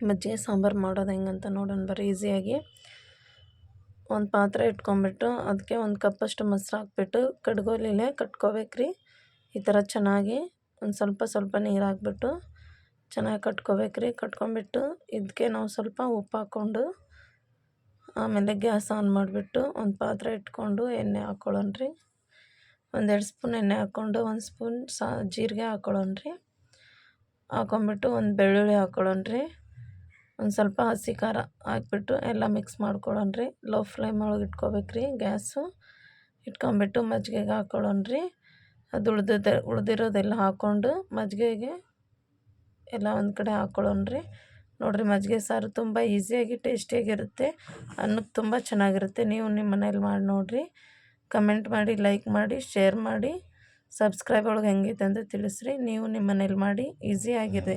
ಮಜ್ಜಿಗೆ ಸಾಂಬಾರು ಮಾಡೋದು ಹೆಂಗಂತ ನೋಡೋಣ ಬರ್ರಿ ಈಸಿಯಾಗಿ. ಒಂದು ಪಾತ್ರೆ ಇಟ್ಕೊಂಬಿಟ್ಟು ಅದಕ್ಕೆ ಒಂದು ಕಪ್ಪಷ್ಟು ಮೊಸರು ಹಾಕ್ಬಿಟ್ಟು ಕಡ್ಗೋಲಿಲೆ ಕಟ್ಕೋಬೇಕ್ರಿ. ಈ ಥರ ಚೆನ್ನಾಗಿ ಒಂದು ಸ್ವಲ್ಪ ಸ್ವಲ್ಪ ನೀರು ಹಾಕ್ಬಿಟ್ಟು ಚೆನ್ನಾಗಿ ಕಟ್ಕೋಬೇಕ್ರಿ. ಕಟ್ಕೊಂಬಿಟ್ಟು ಇದಕ್ಕೆ ನಾವು ಸ್ವಲ್ಪ ಉಪ್ಪು ಹಾಕ್ಕೊಂಡು ಆಮೇಲೆ ಗ್ಯಾಸ್ ಆನ್ ಮಾಡಿಬಿಟ್ಟು ಒಂದು ಪಾತ್ರೆ ಇಟ್ಕೊಂಡು ಎಣ್ಣೆ ಹಾಕ್ಕೊಳ್ಳೋಣ್ರಿ ಒಂದೆರಡು ಸ್ಪೂನ್ ಎಣ್ಣೆ ಹಾಕ್ಕೊಂಡು ಒಂದು ಸ್ಪೂನ್ ಸಾ, ಜೀರಿಗೆ ಹಾಕ್ಕೊಳ್ಳೋಣ್ರಿ ಹಾಕ್ಕೊಂಬಿಟ್ಟು ಒಂದು ಬೆಳ್ಳುಳ್ಳಿ ಹಾಕ್ಕೊಳ್ಳೋಣ್ರಿ ಒಂದು ಸ್ವಲ್ಪ ಹಸಿ ಖಾರ ಹಾಕ್ಬಿಟ್ಟು ಎಲ್ಲ ಮಿಕ್ಸ್ ಮಾಡ್ಕೊಳ್ಳೋಣ್ರಿ. ಲೋ ಫ್ಲೇಮ್ ಒಳಗೆ ಇಟ್ಕೋಬೇಕ್ರಿ ಗ್ಯಾಸು. ಇಟ್ಕೊಂಬಿಟ್ಟು ಮಜ್ಜಿಗೆಗೆ ಹಾಕ್ಕೊಳ್ಳೋಣ್ರಿ ಅದು ಉಳ್ದಿದ್ದೆ, ಉಳ್ದಿರೋದೆಲ್ಲ ಹಾಕ್ಕೊಂಡು ಮಜ್ಜಿಗೆಗೆ ಎಲ್ಲ ಒಂದು ಕಡೆ ಹಾಕ್ಕೊಳ್ಳೋಣ್ರಿ ನೋಡಿರಿ ಮಜ್ಜಿಗೆ ಸಾರು ತುಂಬ ಈಸಿಯಾಗಿ ಟೇಸ್ಟಿಯಾಗಿರುತ್ತೆ ಅನ್ನಕ್ಕೆ ತುಂಬ ಚೆನ್ನಾಗಿರುತ್ತೆ. ನೀವು ನಿಮ್ಮ ಮನೇಲಿ ಮಾಡಿ ನೋಡಿರಿ. ಕಮೆಂಟ್ ಮಾಡಿ ಲೈಕ್ ಮಾಡಿ ಶೇರ್ ಮಾಡಿ. ಸಬ್ಸ್ಕ್ರೈಬ್ ಒಳಗೆ ಹೆಂಗೈತೆ ಅಂತ ತಿಳಿಸ್ರಿ. ನೀವು ನಿಮ್ಮ ಮನೇಲಿ ಮಾಡಿ ಈಸಿಯಾಗಿದೆ